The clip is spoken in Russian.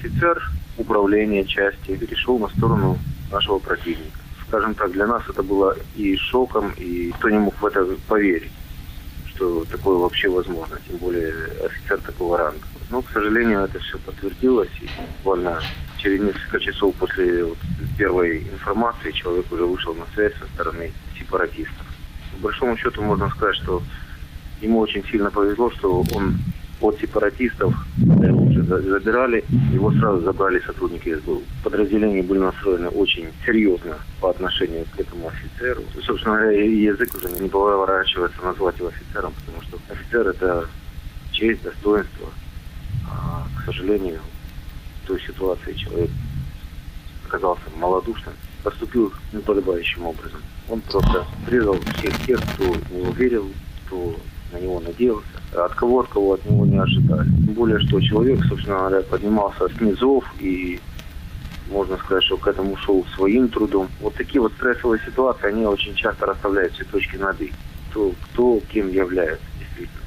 офицер управления части перешел на сторону нашего противника. Скажем так, для нас это было и шоком, и кто не мог в это поверить, что такое вообще возможно, тем более офицер такого ранга. Но, к сожалению, это все подтвердилось, и буквально через несколько часов после вот первой информации человек уже вышел на связь со стороны сепаратистов. По большому счету можно сказать, что ему очень сильно повезло, что он от сепаратистов, уже забирали, его сразу забрали сотрудники СБУ. Подразделения были настроены очень серьезно по отношению к этому офицеру. Собственно говоря, язык уже не поворачивается назвать его офицером, потому что офицер это честь, достоинство. А, к сожалению, в той ситуации человек оказался малодушным, поступил неподобающим образом. Он просто презал всех тех, кто него верил, кто на него надеялся, от кого, от кого от него не ожидали. Тем более, что человек, собственно говоря, поднимался с низов и можно сказать, что к этому шел своим трудом. Вот такие вот стрессовые ситуации, они очень часто расставляют все точки над «и». Кто, кто кем является, действительно.